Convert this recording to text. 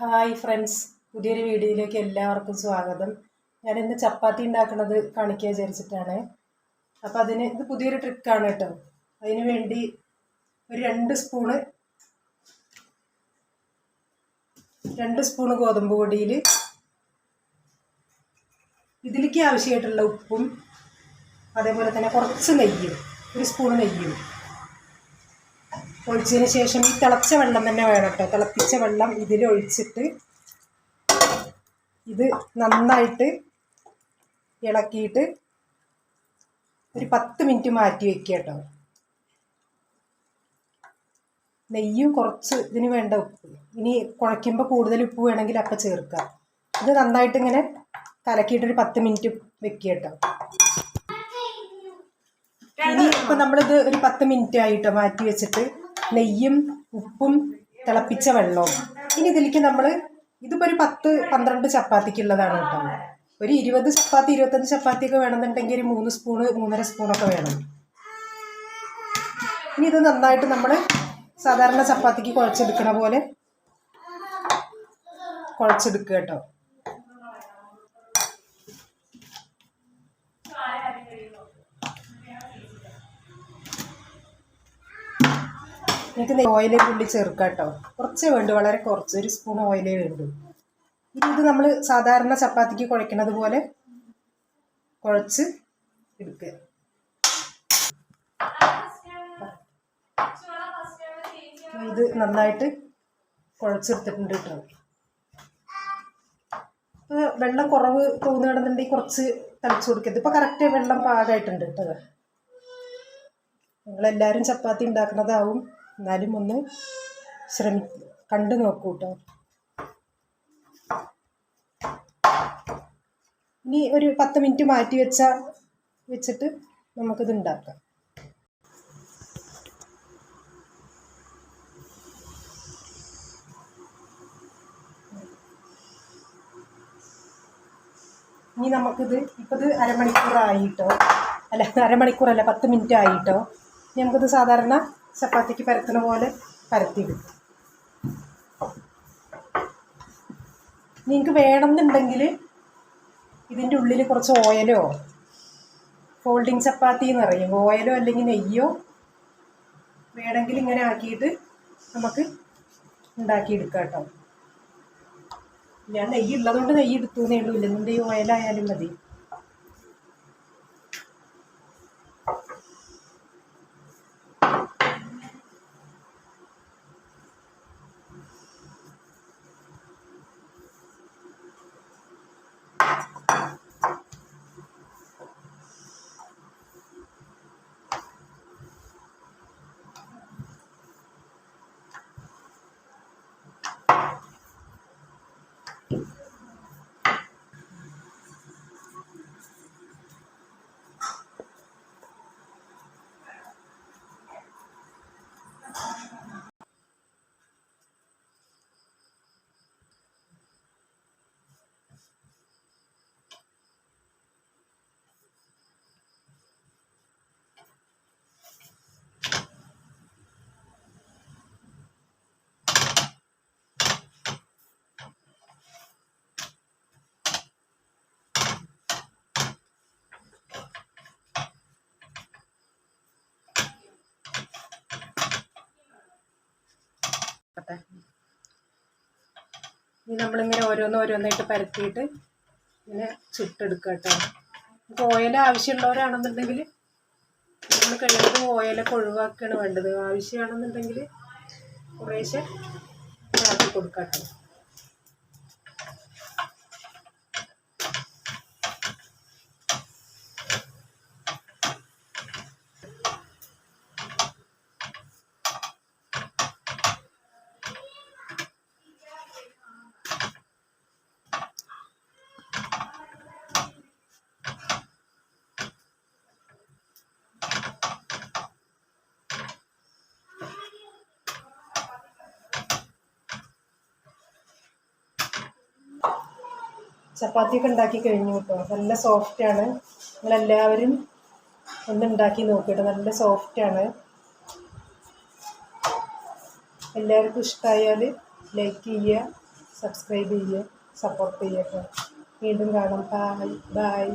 Hi friends പുതിയൊരു വീഡിയോയിലേക്ക് എല്ലാവർക്കും സ്വാഗതം. ഞാൻ ഇന്ന് ചപ്പാത്തി ഉണ്ടാക്കുന്നത് കാണിക്കാൻ വിചാരിച്ചിട്ടാണ്. അപ്പോൾ അതിന് ഇത് പുതിയൊരു ട്രിക്കാണ് കേട്ടോ. അതിന് വേണ്ടി ഒരു രണ്ട് സ്പൂണ് രണ്ട് സ്പൂണ് ഗോതമ്പ് പൊടിയിൽ ഇതിലേക്ക് ആവശ്യമായിട്ടുള്ള ഉപ്പും അതേപോലെ തന്നെ കുറച്ച് നെയ്യും ഒരു സ്പൂണ് നെയ്യും. ഒഴിച്ചതിന് ശേഷം ഈ തിളച്ച വെള്ളം തന്നെ വേണം കേട്ടോ. തിളപ്പിച്ച വെള്ളം ഇതിൽ ഒഴിച്ചിട്ട് ഇത് നന്നായിട്ട് ഇളക്കിയിട്ട് ഒരു പത്ത് മിനിറ്റ് മാറ്റി വെക്കുക കേട്ടോ. നെയ്യും കുറച്ച് ഇതിന് വേണ്ട ഉപ്പ്. ഇനി കുഴയ്ക്കുമ്പോൾ കൂടുതൽ ഉപ്പ് വേണമെങ്കിൽ അപ്പം ചേർക്കുക. ഇത് നന്നായിട്ട് ഇങ്ങനെ കലക്കിയിട്ടൊരു പത്ത് മിനിറ്റ് വെക്കുക കേട്ടോ. ഇനി ഇപ്പം നമ്മളിത് ഒരു പത്ത് മിനിറ്റ് ആയിട്ടോ മാറ്റി വെച്ചിട്ട് നെയ്യും ഉപ്പും തിളപ്പിച്ച വെള്ളവും. ഇനി ഇതിലേക്ക് നമ്മൾ ഇതിപ്പോൾ ഒരു പത്ത് പന്ത്രണ്ട് ചപ്പാത്തിക്കുള്ളതാണ് കേട്ടോ. ഒരു ഇരുപത് ചപ്പാത്തി ഇരുപത്തഞ്ച് ചപ്പാത്തി ഒക്കെ വേണമെന്നുണ്ടെങ്കിൽ ഒരു മൂന്ന് സ്പൂണ് മൂന്നര സ്പൂണൊക്കെ വേണം. ഇനി ഇത് നന്നായിട്ട് നമ്മൾ സാധാരണ ചപ്പാത്തിക്ക് കുഴച്ചെടുക്കണ പോലെ കുഴച്ചെടുക്കുക കേട്ടോ. എനിക്ക് ഓയിൽ പുള്ളി ചേർക്കാം കേട്ടോ കുറച്ചേ വേണ്ടു വളരെ കുറച്ച്. ഒരു സ്പൂൺ ഓയിലേ വേണ്ടു. ഇനി ഇത് നമ്മൾ സാധാരണ ചപ്പാത്തിക്ക് കുഴക്കുന്നത് പോലെ കുഴച്ച് എടുക്കുക. ഇത് നന്നായിട്ട് കുഴച്ചെടുത്തിട്ടുണ്ട് കേട്ടോ. ഇപ്പോൾ വെള്ളം കുറവ് തോന്നുകയാണെന്നുണ്ടെങ്കിൽ കുറച്ച് തളിച്ചു കൊടുക്കരുത് ഇപ്പോൾ കറക്റ്റ് വെള്ളം പാകമായിട്ടുണ്ട് കേട്ടോ. നിങ്ങളെല്ലാവരും ചപ്പാത്തി ഉണ്ടാക്കുന്നതാവും എന്നാലും ഒന്ന് ശ്രമി കണ്ടു നോക്കൂ കേട്ടോ ഇനി ഒരു പത്ത് മിനിറ്റ് മാറ്റി വെച്ച വെച്ചിട്ട് നമുക്കിത് ഉണ്ടാക്കാം. ഇനി നമുക്കിത് ഇപ്പത് അരമണിക്കൂറായിട്ടോ അല്ല അരമണിക്കൂറല്ല പത്ത് മിനിറ്റ് ആയിട്ടോ നമുക്കിത് സാധാരണ ചപ്പാത്തിക്ക് പരത്തുന്ന പോലെ പരത്തി പരത്തിയെടുക്കും നിങ്ങൾക്ക് വേണമെന്നുണ്ടെങ്കിൽ ഇതിന്റെ ഉള്ളിൽ കുറച്ച് ഓയിലോ ഫോൾഡിങ് ചപ്പാത്തി എന്ന് പറയും. ഓയിലോ അല്ലെങ്കിൽ നെയ്യോ വേണമെങ്കിൽ ഇങ്ങനെ ആക്കിയിട്ട് നമുക്ക് ഉണ്ടാക്കിയെടുക്കാം കേട്ടോ. ഞാൻ നെയ്യ് ഉള്ളതുകൊണ്ട് നെയ്യ് എടുത്തു എന്നേ ഉള്ളൂ. ഇല്ലെന്നുണ്ടെങ്കിൽ ഓയിലായാലും മതി. ആട്ടെ ഇനി നമ്മളിങ്ങനെ ഓരോന്ന് ഓരോന്നായിട്ട് പരത്തിയിട്ട് ഇങ്ങനെ ചുട്ടെടുക്കുക കേട്ടോ. ഇപ്പോൾ ഓയിൽ ആവശ്യമുള്ളവരാണെന്നുണ്ടെങ്കിൽ നമ്മൾ കഴിയുന്നത് ഓയിലൊക്കെ ഒഴിവാക്കുകയാണ് വേണ്ടത്. ആവശ്യമാണെന്നുണ്ടെങ്കിൽ കുറേശ്ശെ കൊടുക്കാം കേട്ടോ. ചപ്പാത്തിയൊക്കെ ഉണ്ടാക്കി കഴിഞ്ഞു കേട്ടോ. നല്ല സോഫ്റ്റാണ് നിങ്ങളെല്ലാവരും ഒന്ന് ഉണ്ടാക്കി നോക്കിയിട്ട് നല്ല സോഫ്റ്റാണ് എല്ലാവർക്കും ഇഷ്ടമായാൽ ലൈക്ക് ചെയ്യുക സബ്സ്ക്രൈബ് ചെയ്യുക സപ്പോർട്ട് ചെയ്യുക വീണ്ടും കാണാം. Bye bye